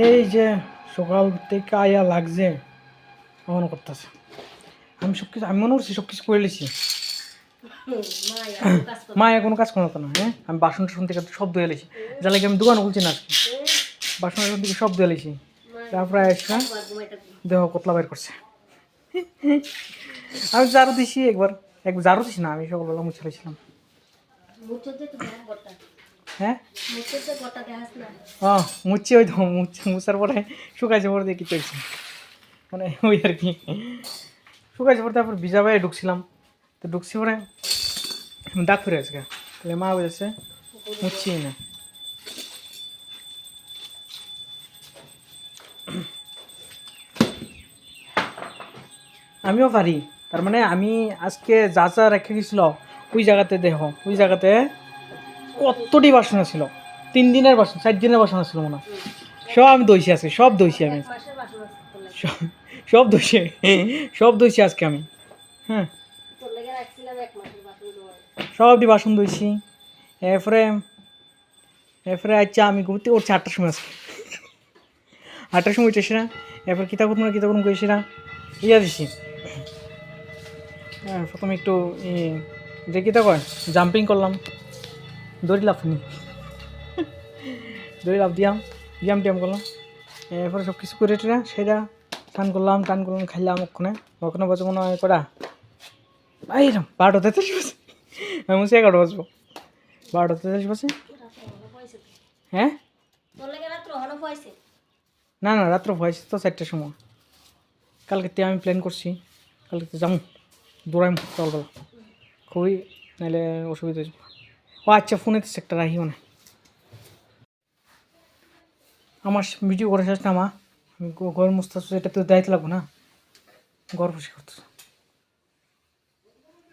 এই যে সকাল থেকে আয়া লাগছে মনে করতেছে। আমি সব কিছু আমি মনে করছি সব কিছু করে লিছি। মা কোনো কাজ করতো না হ্যাঁ? আমি বাসন টাসন থেকে সব ধুয়ে লিছি। যা লাগে আমি দোকান খুলছি না আজকে। বাসন টাসন থেকে সব ধুয়ে লিছি। তারপরে এসে দেহ কতলা বের করছে। আমি জারু দিছি একবার। এক জারু দিছি না, আমি সকালবেলা মুছে লিছিলাম। হ্যাঁ? মুচ্ছি ওই তো মুছার পরে শুকাইছে পরে দিয়ে মানে ওই আর কি। শুকাইছে পরে তারপর ভিজা ভাই ঢুকছিলাম। তো ঢুকছি পরে দাগ ফিরে তাহলে মা বলেছে মুচ্ছি না। আমিও পারি। তার মানে আমি আজকে যা যা রেখে গেছিল ওই জায়গাতে দেহ ওই জায়গাতে কতটি বাসন ছিল? তিন দিনের বাসন, চার দিনের বাসন ছিল মনে সব আমি দইছি আজকে সব দইছি আমি। সব- দইছি সব দইছি আজকে আমি। হ্যাঁ। সবটি বাসন দইছি এরপরে এরপরে আচ্ছা আমি ঘুরতে, ওর চারটার সময় আজকে আটটার সময় উঠেছি না, এরপর কিতা করব না কিতা করব করেছি না, ইয়া দিছি। হ্যাঁ প্রথমে একটু যে কিতা কয় জাম্পিং করলাম। দড়ি লাফ নি দড়ি লাফ দিয়াম ব্যায়াম টিয়াম করলাম। এরপরে সব কিছু করে টেরা সেটা টান করলাম টান করলাম, খাইলাম ওখানে। ওখানে বাজে মনে হয়, কটা? এইরকম বারোটা তেতাল্লিশ বাজে। আমি বলছি, এগারোটা বাজবো। বারোটা তেতাল্লিশ বাজে। হ্যাঁ? না না, রাত্র ভয়েস তো চারটের সময়। কালকে তে আমি প্ল্যান করছি, কালকে যাব দৌড়াইম সকালবেলা খুবই নাহলে অসুবিধা হয়ে যাবে ও আচ্ছা ফোনে তো একটা রাখি মানে আমার ভিডিও করে শেষ না, মা। আমি ঘর মুস্তা এটা তো দায়িত্ব লাগবো না? ঘর বসে করতে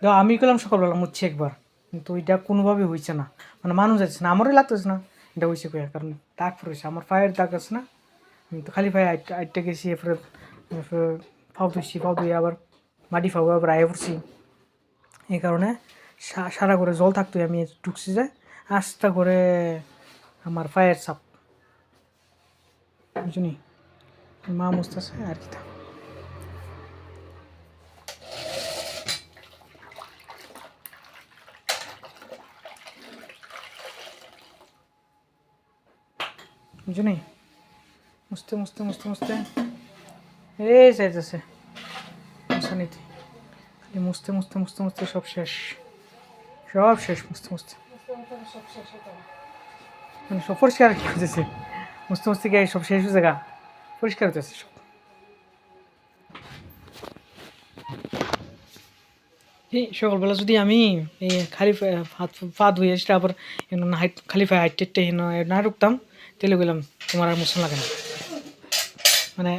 দেখো আমি গেলাম সকালবেলা মুচ্ছি একবার। কিন্তু এটা কোনোভাবে হয়েছে না। মানে মানুষ যাচ্ছে না আমারই লাগতেছে না। এটা হয়েছে কয়া কারণ দাগ পড়েছে আমার পায়ের দাগ আছে না। আমি তো খালি পায়ে আটটা গেছি, এরপরে ফাউ ধুইছি ফাউ ধুয়ে আবার মাটি ফাউ আবার আয়ে পড়ছি। এই কারণে সারা করে জল থাকতো, আমি ঢুকছি যে, আস্তা করে আমার ফায়ার সাপ বুঝুনি? মা মুস্তাছে আর কি বুঝুনি? মুছতে মুছতে মুছতে মুছতে। এই যাইতেছে মুছানিতে খালি মুছতে মুছতে মুছতে মুছতে সব শেষ। সব শেষ মুছতে মুছতে মানে সব পরিষ্কার কি হতেছে মুছতে মুছতে গিয়ে সব শেষ হয়ে জায়গা পরিষ্কার হতেছে সব। এই সকালবেলা যদি আমি এই খালি হাত পা ধুয়ে এসে আবার হাইট, খালি হাইট টেটে না ঢুকতাম তেলে গেলাম তোমার আর মুসন লাগে না। মানে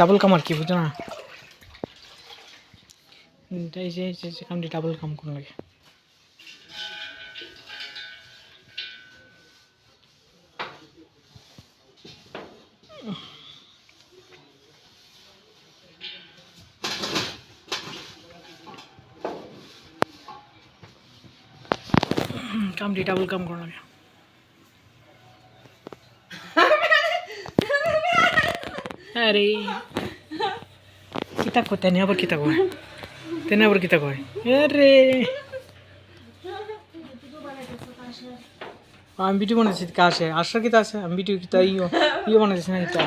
ডাবল কাম আর কি, বুঝছ না? এই যে কামটি ডাবল কাম কোন লাগে কামটি ডাবল কাম কোন লাগে আরে কিতা কয় তেনে আবার কিতা কয়? তেনে আবার কিতা কয়? আরে। আমি ভিডিও বানাইছি কে আসে? আসার কিতা আছে? আমি ভিডিও কিতা ইও ইও বানাইছি না কিতা?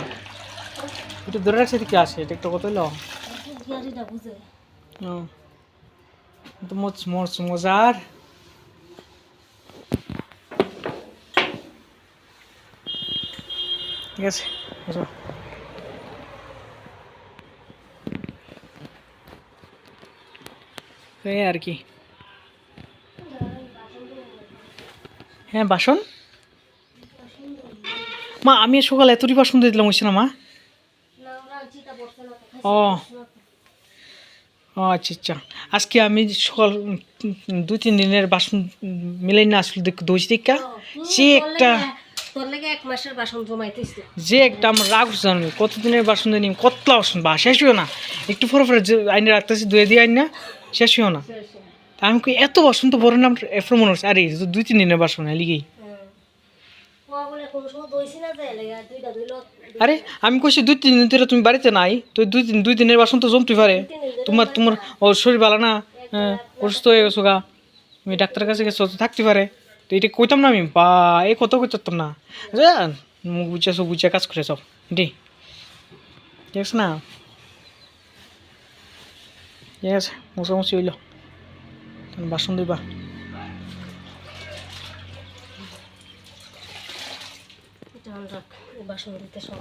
এটা ধরে রাখছি কে আসে এটা একটা কত লো তো মোচ মোচ মজার। ঠিক আছে এই আর কি। হ্যাঁ বাসন? মা আমি সকালে এতটি বাসন দিয়ে দিলাম হয়েছে না মা? ও। ও আচ্ছা আচ্ছা। আজকে আমি সকাল দুই তিন দিনের বাসন মিলাই না আসলে দোষ দেখা। যে একটা তোর লাগে এক মাসের বাসন জমাইতেছি। যে একটা আমার রাগ কতদিনের বাসন নিম কতলা বাসন বা শেষ হইও না। একটু পরে পরে আইনে রাখতেছি দুয়ে দিয়ে আইন না শেষ হইও না। আমি কই এত বাসন তো বড় নাম এরপর মনে হচ্ছে আরে দুই তিন দিনের বাসন লিগেই। ধুইলো। আরে আমি কইছি দুই তিন দিন ধরে তুমি বাড়িতে নাই তো দুই দিন দুই দিনের বাসন তো জমতে পারে। তোমার তোমার শরীর ভালো না হ্যাঁ, অসুস্থ হয়ে গেছো গা। তুমি ডাক্তারের কাছে গেছো থাকতে পারে। তো এটা কইতাম না আমি, বা, এই কত কইতাম না। মুখ বুঝেছ বুঝে কাজ করে সব ঠিক আছে না? ঠিক আছে, মোছামুছি হইল। বাসন দিবা বাসন দিতে সব।